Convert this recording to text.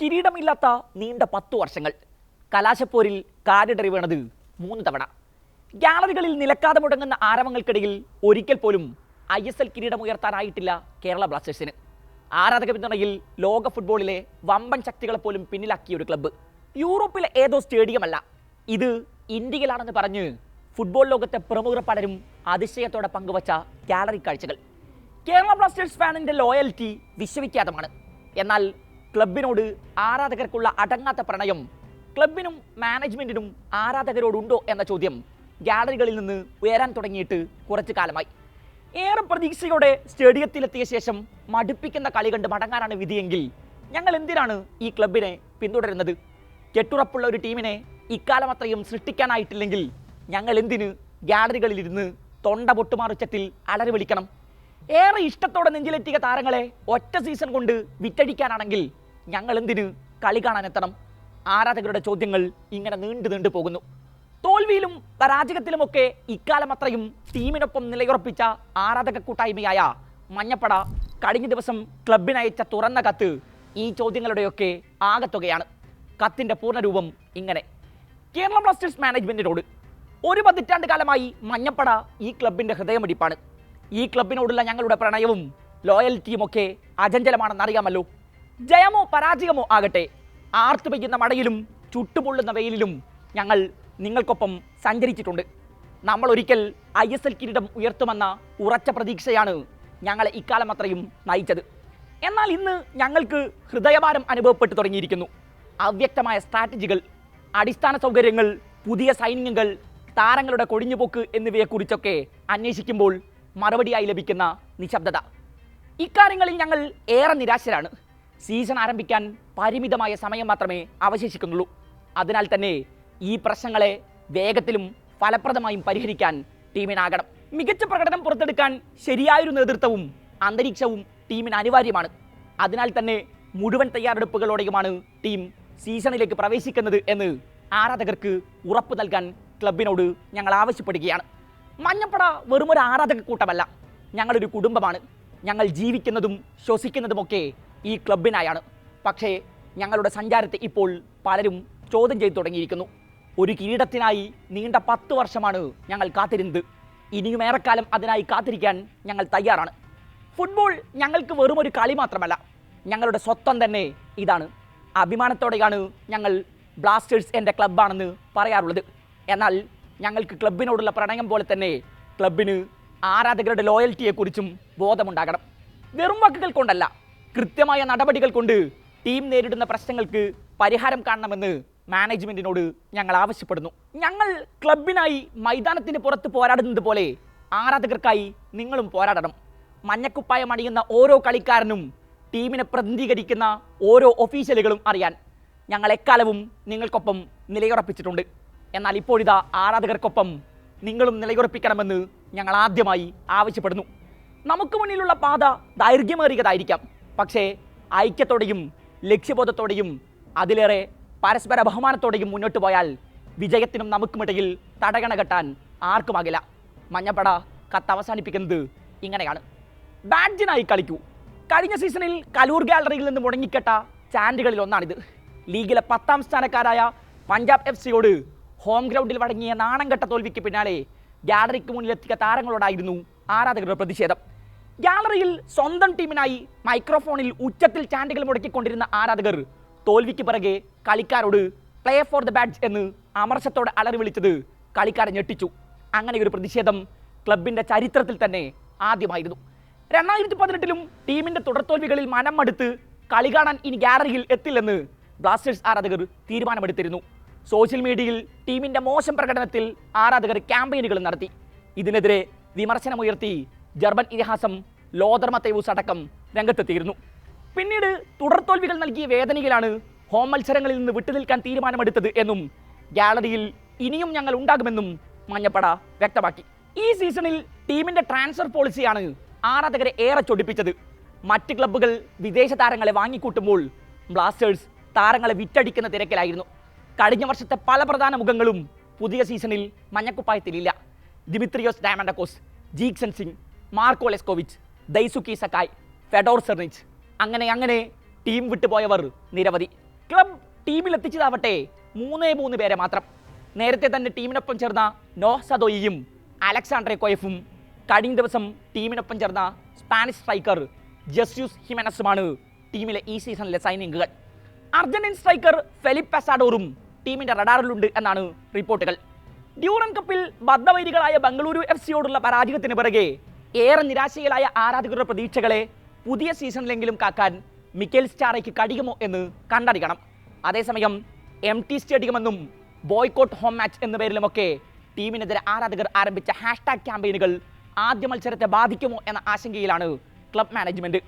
കിരീടമില്ലാത്ത നീണ്ട പത്തു വർഷങ്ങൾ. കലാശപ്പോരിൽ കാലിടറി വീണത് മൂന്ന് തവണ. ഗാലറികളിൽ നിലക്കാതെ മുടങ്ങുന്ന ആരവങ്ങൾക്കിടയിൽ ഒരിക്കൽ പോലും ഐ എസ് എൽ കിരീടം ഉയർത്താനായിട്ടില്ല കേരള ബ്ലാസ്റ്റേഴ്സിന്. ആരാധക പിന്തുണയിൽ ലോക ഫുട്ബോളിലെ വമ്പൻ ശക്തികളെ പോലും പിന്നിലാക്കിയ ഒരു ക്ലബ്ബ്. യൂറോപ്പിലെ ഏതോ സ്റ്റേഡിയമല്ല. ഇത് ഇന്ത്യയിലാണെന്ന് പറഞ്ഞ് ഫുട്ബോൾ ലോകത്തെ പ്രമുഖർ പലരും അതിശയത്തോടെ പങ്കുവച്ച ഗാലറി കാഴ്ചകൾ. കേരള ബ്ലാസ്റ്റേഴ്സ് ഫാനിന്റെ ലോയൽറ്റി വിശ്വവിഖ്യാതമാണ്. എന്നാൽ ക്ലബിനോട് ആരാധകർക്കുള്ള അടങ്ങാത്ത പ്രണയം. ക്ലബിനും മാനേജ്മെന്റിനും ആരാധകരോടുണ്ടോ എന്ന ചോദ്യം ഗാലറികളിൽ നിന്ന് ഉയരാൻ തുടങ്ങിയിട്ട് കുറച്ചു കാലമായി. ഏറെ പ്രതീക്ഷയോടെ സ്റ്റേഡിയത്തിലെത്തിയ ശേഷം മടുപ്പിക്കുന്ന കളി കണ്ട് മടങ്ങാനാണ് വിധിയെങ്കിൽ ഞങ്ങൾ എന്തിനാണ് ഈ ക്ലബിനെ പിന്തുടരുന്നത്? കെട്ടുറപ്പുള്ള ഒരു ടീമിനെ ഇക്കാലം അത്രയും സൃഷ്ടിക്കാനായിട്ടില്ലെങ്കിൽ ഞങ്ങൾ എന്തിന് ഗാലറികളിലിരുന്ന് തൊണ്ട പൊട്ടുമാറുച്ചത്തിൽ അലറി വിളിക്കണം? ഏറെ ഇഷ്ടത്തോടെ നെഞ്ചിലെത്തിയ താരങ്ങളെ ഒറ്റ സീസൺ കൊണ്ട് വിറ്റഴിക്കാനാണെങ്കിൽ ഞങ്ങൾ എന്തിന് കളി കാണാൻ എത്തണം? ആരാധകരുടെ ചോദ്യങ്ങൾ ഇങ്ങനെ നീണ്ടു നീണ്ടു പോകുന്നു. തോൽവിയിലും പരാജയത്തിലുമൊക്കെ ഇക്കാലം അത്രയും ടീമിനൊപ്പം നിലയുറപ്പിച്ച ആരാധക കൂട്ടായ്മയായ മഞ്ഞപ്പട കഴിഞ്ഞ ദിവസം ക്ലബിനയച്ച തുറന്ന കത്ത് ഈ ചോദ്യങ്ങളുടെയൊക്കെ ആകത്തുകയാണ്. കത്തിന്റെ പൂർണരൂപം ഇങ്ങനെ. കേരള ബ്ലാസ്റ്റേഴ്സ് മാനേജ്മെന്റിനോട് ഒരു പതിറ്റാണ്ട് കാലമായി മഞ്ഞപ്പട ഈ ക്ലബിന്റെ ഹൃദയമിടിപ്പാണ്. ഈ ക്ലബിനോടുള്ള ഞങ്ങളുടെ പ്രണയവും ലോയൽറ്റിയും ഒക്കെ അചഞ്ചലമാണെന്നറിയാമല്ലോ ജയമോ പരാജയമോ ആകട്ടെ ആർത്തു പെയ്യുന്ന മടയിലും ചുട്ടുപൊള്ളുന്ന വെയിലിലും ഞങ്ങൾ നിങ്ങൾക്കൊപ്പം സഞ്ചരിച്ചിട്ടുണ്ട്. നമ്മൾ ഒരിക്കൽ ഐ എസ് എൽ കിരീടം ഉയർത്തുമെന്ന ഉറച്ച പ്രതീക്ഷയാണ് ഞങ്ങളെ ഇക്കാലം അത്രയും നയിച്ചത്. എന്നാൽ ഇന്ന് ഞങ്ങൾക്ക് ഹൃദയഭാരം അനുഭവപ്പെട്ടു തുടങ്ങിയിരിക്കുന്നു. അവ്യക്തമായ സ്ട്രാറ്റജികൾ അടിസ്ഥാന സൗകര്യങ്ങൾ പുതിയ സൈനികങ്ങൾ താരങ്ങളുടെ കൊടിഞ്ഞുപോക്ക് എന്നിവയെക്കുറിച്ചൊക്കെ അന്വേഷിക്കുമ്പോൾ മറുപടിയായി ലഭിക്കുന്ന നിശബ്ദത. ഇക്കാര്യങ്ങളിൽ ഞങ്ങൾ ഏറെ നിരാശരാണ്. സീസൺ ആരംഭിക്കാൻ പരിമിതമായ സമയം മാത്രമേ അവശേഷിക്കുന്നുള്ളൂ. അതിനാൽ തന്നെ ഈ പ്രശ്നങ്ങളെ വേഗത്തിലും ഫലപ്രദമായും പരിഹരിക്കാൻ ടീമിനാകണം. മികച്ച പ്രകടനം പുറത്തെടുക്കാൻ ശരിയായൊരു നേതൃത്വവും അന്തരീക്ഷവും ടീമിന് അനിവാര്യമാണ്. അതിനാൽ തന്നെ മുഴുവൻ തയ്യാറെടുപ്പുകളോടെയുമാണ് ടീം സീസണിലേക്ക് പ്രവേശിക്കുന്നത് എന്ന് ആരാധകർക്ക് ഉറപ്പ് നൽകാൻ ക്ലബിനോട് ഞങ്ങൾ ആവശ്യപ്പെടുകയാണ്. മഞ്ഞപ്പട വെറുമൊരു ആരാധക കൂട്ടമല്ല ഞങ്ങളൊരു കുടുംബമാണ്. ഞങ്ങൾ ജീവിക്കുന്നതും ശ്വസിക്കുന്നതുമൊക്കെ ഈ ക്ലബിനായാണ് പക്ഷേ ഞങ്ങളുടെ സഞ്ചാരത്തെ ഇപ്പോൾ പലരും ചോദ്യം ചെയ്തു തുടങ്ങിയിരിക്കുന്നു. ഒരു കിരീടത്തിനായി നീണ്ട പത്ത് വർഷമാണ് ഞങ്ങൾ കാത്തിരുന്നത്. ഇനിയും ഏറെക്കാലം അതിനായി കാത്തിരിക്കാൻ ഞങ്ങൾ തയ്യാറാണ്. ഫുട്ബോൾ ഞങ്ങൾക്ക് വെറും ഒരു കളി മാത്രമല്ല. ഞങ്ങളുടെ സ്വത്വം തന്നെ ഇതാണ്. അഭിമാനത്തോടെയാണ് ഞങ്ങൾ ബ്ലാസ്റ്റേഴ്സ് എന്റെ ക്ലബ്ബാണെന്ന് പറയാറുള്ളത്. എന്നാൽ ഞങ്ങൾക്ക് ക്ലബിനോടുള്ള പ്രണയം പോലെ തന്നെ ക്ലബിന് ആരാധകരുടെ ലോയൽറ്റിയെക്കുറിച്ചും ബോധമുണ്ടാകണം. വെറും വാക്കുകൾ കൊണ്ടല്ല. കൃത്യമായ നടപടികൾ കൊണ്ട് ടീം നേരിടുന്ന പ്രശ്നങ്ങൾക്ക് പരിഹാരം കാണണമെന്ന് മാനേജ്മെന്റിനോട് ഞങ്ങൾ ആവശ്യപ്പെടുന്നു. ഞങ്ങൾ ക്ലബിനായി മൈതാനത്തിന് പുറത്ത് പോരാടുന്നത് പോലെ ആരാധകർക്കായി നിങ്ങളും പോരാടണം. മഞ്ഞക്കുപ്പായം അണിയുന്ന ഓരോ കളിക്കാരനും ടീമിനെ പ്രതിനിധീകരിക്കുന്ന ഓരോ ഒഫീഷ്യലുകളും അറിയാൻ ഞങ്ങൾ എക്കാലവും നിങ്ങൾക്കൊപ്പം നിലയുറപ്പിച്ചിട്ടുണ്ട്. എന്നാൽ ഇപ്പോഴിതാ ആരാധകർക്കൊപ്പം നിങ്ങളും നിലയുറപ്പിക്കണമെന്ന് ഞങ്ങൾ ആദ്യമായി ആവശ്യപ്പെടുന്നു. നമുക്ക് മുന്നിലുള്ള പാത ദൈർഘ്യമേറിയതായിരിക്കാം. പക്ഷേ ഐക്യത്തോടെയും ലക്ഷ്യബോധത്തോടെയും അതിലേറെ പരസ്പര ബഹുമാനത്തോടെയും മുന്നോട്ട് പോയാൽ വിജയത്തിനും നമുക്കുമിടയിൽ തടകണ കെട്ടാൻ ആർക്കുമാകില്ല. മഞ്ഞപ്പട കത്ത് അവസാനിപ്പിക്കുന്നത് ഇങ്ങനെയാണ്. ബാഡ്ജിനായി കളിക്കൂ. കഴിഞ്ഞ സീസണിൽ കലൂർ ഗാലറിയിൽ നിന്ന് മുടങ്ങിക്കെട്ട ചാൻഡുകളിൽ ഒന്നാണിത്. ലീഗിലെ പത്താം സ്ഥാനക്കാരായ പഞ്ചാബ് എഫ് സിയോട് ഹോം ഗ്രൗണ്ടിൽ വടങ്ങിയ നാണം കെട്ട തോൽവിക്ക് പിന്നാലെ ഗാലറിക്ക് മുന്നിലെത്തിയ താരങ്ങളോടായിരുന്നു ആരാധകരുടെ പ്രതിഷേധം. ഗാലറിയിൽ സ്വന്തം ടീമിനായി മൈക്രോഫോണിൽ ഉച്ചത്തിൽ ചാൻഡുകൾ മുടക്കിക്കൊണ്ടിരുന്ന ആരാധകർ തോൽവിക്ക് പിറകെ കളിക്കാരോട് പ്ലേ ഫോർ ദ ബാഡ്ജ് എന്ന് അമർശത്തോടെ അലറി വിളിച്ചത് കളിക്കാരെ ഞെട്ടിച്ചു. അങ്ങനെ ഒരു പ്രതിഷേധം ക്ലബിന്റെ ചരിത്രത്തിൽ തന്നെ ആദ്യമായിരുന്നു. രണ്ടായിരത്തി പതിനെട്ടിലും ടീമിന്റെ തുടർത്തോൽവികളിൽ മനം മടുത്ത് കളി കാണാൻ ഇനി ഗാലറിയിൽ എത്തില്ലെന്ന് ബ്ലാസ്റ്റേഴ്സ് ആരാധകർ തീരുമാനമെടുത്തിരുന്നു. സോഷ്യൽ മീഡിയയിൽ ടീമിന്റെ മോശം പ്രകടനത്തിൽ ആരാധകർ ക്യാമ്പയിനുകൾ നടത്തി. ഇതിനെതിരെ വിമർശനമുയർത്തി ജർമ്മൻ ഇതിഹാസം ലോതർ മത്തേവൂസ് അടക്കം രംഗത്തെത്തിയിരുന്നു പിന്നീട് തുടർത്തോൽവികൾ നൽകിയ വേദനയിലാണ് ഹോം മത്സരങ്ങളിൽ നിന്ന് വിട്ടുനിൽക്കാൻ തീരുമാനമെടുത്തത് എന്നും ഗാലറിയിൽ ഇനിയും ഞങ്ങൾ ഉണ്ടാകുമെന്നും മഞ്ഞപ്പട വ്യക്തമാക്കി. ഈ സീസണിൽ ടീമിന്റെ ട്രാൻസ്ഫർ പോളിസിയാണ് ആരാധകരെ ഏറെ ചൊടിപ്പിച്ചത്. മറ്റ് ക്ലബ്ബുകൾ വിദേശ താരങ്ങളെ വാങ്ങിക്കൂട്ടുമ്പോൾ ബ്ലാസ്റ്റേഴ്സ് താരങ്ങളെ വിറ്റടിക്കുന്ന തിരക്കിലായിരുന്നു. കഴിഞ്ഞ വർഷത്തെ പല പ്രധാന മുഖങ്ങളും പുതിയ സീസണിൽ മഞ്ഞക്കുപ്പായത്തിലില്ല. Dimitrios Diamantakos Jeakson Singh Marko Leskovic Daisuke Sakai Fedor Cernych. അങ്ങനെ അങ്ങനെ ടീം വിട്ടുപോയവർ നിരവധി. ടീമിൽ എത്തിച്ചതാവട്ടെ മൂന്നേ മൂന്ന് പേരെ മാത്രം. നേരത്തെ തന്നെ ടീമിനൊപ്പം ചേർന്ന നോഹ് സദോയിയും അലക്സാണ്ട്രെ കൊയഫും കഴിഞ്ഞ ദിവസം ടീമിനൊപ്പം ചേർന്ന സ്പാനിഷ് സ്ട്രൈക്കർ ജസ്യൂസ് ഹിമനസുമാണ് ടീമിലെ ഈ സീസണിലെ സൈനിങ്ങുകൾ അർജന്റീൻ സ്ട്രൈക്കർ ഫെലിപ്പ് പെസാഡോറും ടീമിന്റെ റഡാറിലുണ്ട് എന്നാണ് റിപ്പോർട്ടുകൾ. ഡ്യൂറൻ കപ്പിൽ ബദ്ധവൈരികളായ ബംഗളൂരു എഫ് സിയോടുള്ള പരാജയത്തിന് പിറകെ ഏറെ നിരാശയിലായ ആരാധകരുടെ പ്രതീക്ഷകളെ പുതിയ സീസണിലെങ്കിലും കാക്കാൻ മിക്കേൽ സ്റ്റാറയ്ക്ക് കഴിയുമോ എന്ന് കണ്ടറിയണം. അതേസമയം എം ടി സ്റ്റേഡിയമെന്നും ബോയ്ക്കോട്ട് ഹോം മാച്ച് എന്ന പേരിലുമൊക്കെ ടീമിനെതിരെ ആരാധകർ ആരംഭിച്ച ഹാഷ്ടാഗ് ക്യാമ്പയിനുകൾ ആദ്യ മത്സരത്തെ ബാധിക്കുമോ എന്ന ആശങ്കയിലാണ് ക്ലബ് മാനേജ്മെന്റ്.